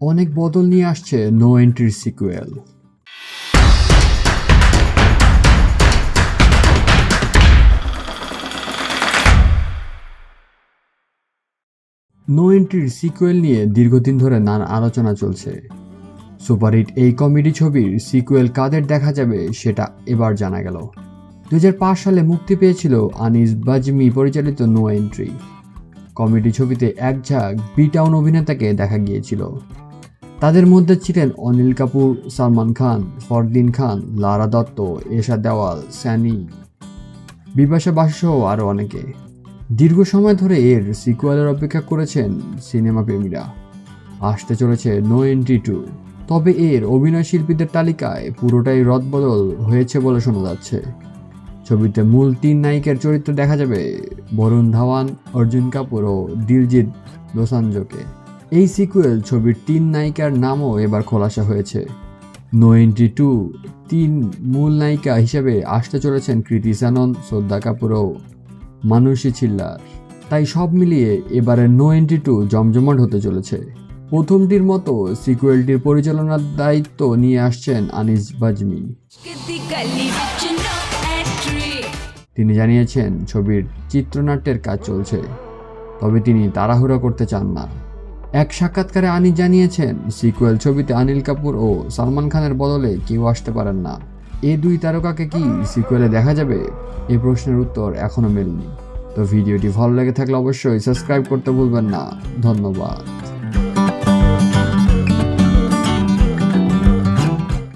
অনেক বদল নিয়ে আসছে নো এন্ট্রির সিকুয়েল নো এন্ট্রির সিকুয়েল নিয়ে দীর্ঘদিন ধরে নানা আলোচনা চলছে। সুপারহিট এই কমেডি ছবির সিকুয়েল কাদের দেখা যাবে সেটা এবার জানা গেল। দু হাজার পাঁচ সালে মুক্তি পেয়েছিল আনিস বাজমি পরিচালিত নো এন্ট্রি কমেডি ছবিতে এক ঝাঁক বিটাউন অভিনেতাকে দেখা গিয়েছিল। তাদের মধ্যে ছিলেন অনিল কাপুর, সালমান খান, ফরদিন খান, লারা দত্ত এশা দেওয়াল, স্যানি, বিপাশা বাসু সহ আরও অনেকে। দীর্ঘ সময় ধরে এর সিকুয়ালের অপেক্ষা করেছেন সিনেমা প্রেমীরা। আসতে চলেছে নো এন্ট্রি টু তবে এর অভিনয় শিল্পীদের তালিকায় পুরোটাই রদবদল হয়েছে বলে শোনা যাচ্ছে। ছবিতে মূল তিন নায়িকার চরিত্র দেখা যাবে বরুণ ধাওয়ান, অর্জুন কাপুর ও দিলজিৎ দোসাঞ্জকে। এই সিকুয়েল ছবির তিন নায়িকার নামও এবার খোলাসা হয়েছে। নো এন্ট্রি টু তিন মূল নায়িকা হিসেবে আসতে চলেছেন কৃতি সানন, শ্রদ্ধা কাপুর ও মানুষী ছিল্লার। তাই সব মিলিয়ে এবারের নো এন্ট্রি টু জমজমাট হতে চলেছে। প্রথমটির মতো সিকুয়েলটির পরিচালনার দায়িত্ব নিয়ে আসছেন আনিস বাজমি। তিনি জানিয়েছেন, ছবির চিত্রনাট্যের কাজ চলছে, তবে তিনি তাড়াহুড়া করতে চান না। এক সাক্ষাৎকারে আনি জানিয়েছেন সিকুয়েল ছবিতে আনিল কাপুর ও সালমান খানের বদলে কেউ আসতে পারেন না। এ দুই তারকাকে কি সিকুয়েলে দেখা যাবে? এ প্রশ্নের উত্তর এখনও মেলনি। তো ভিডিওটি ভালো লেগে থাকলে অবশ্যই সাবস্ক্রাইব করতে ভুলবেন না। ধন্যবাদ।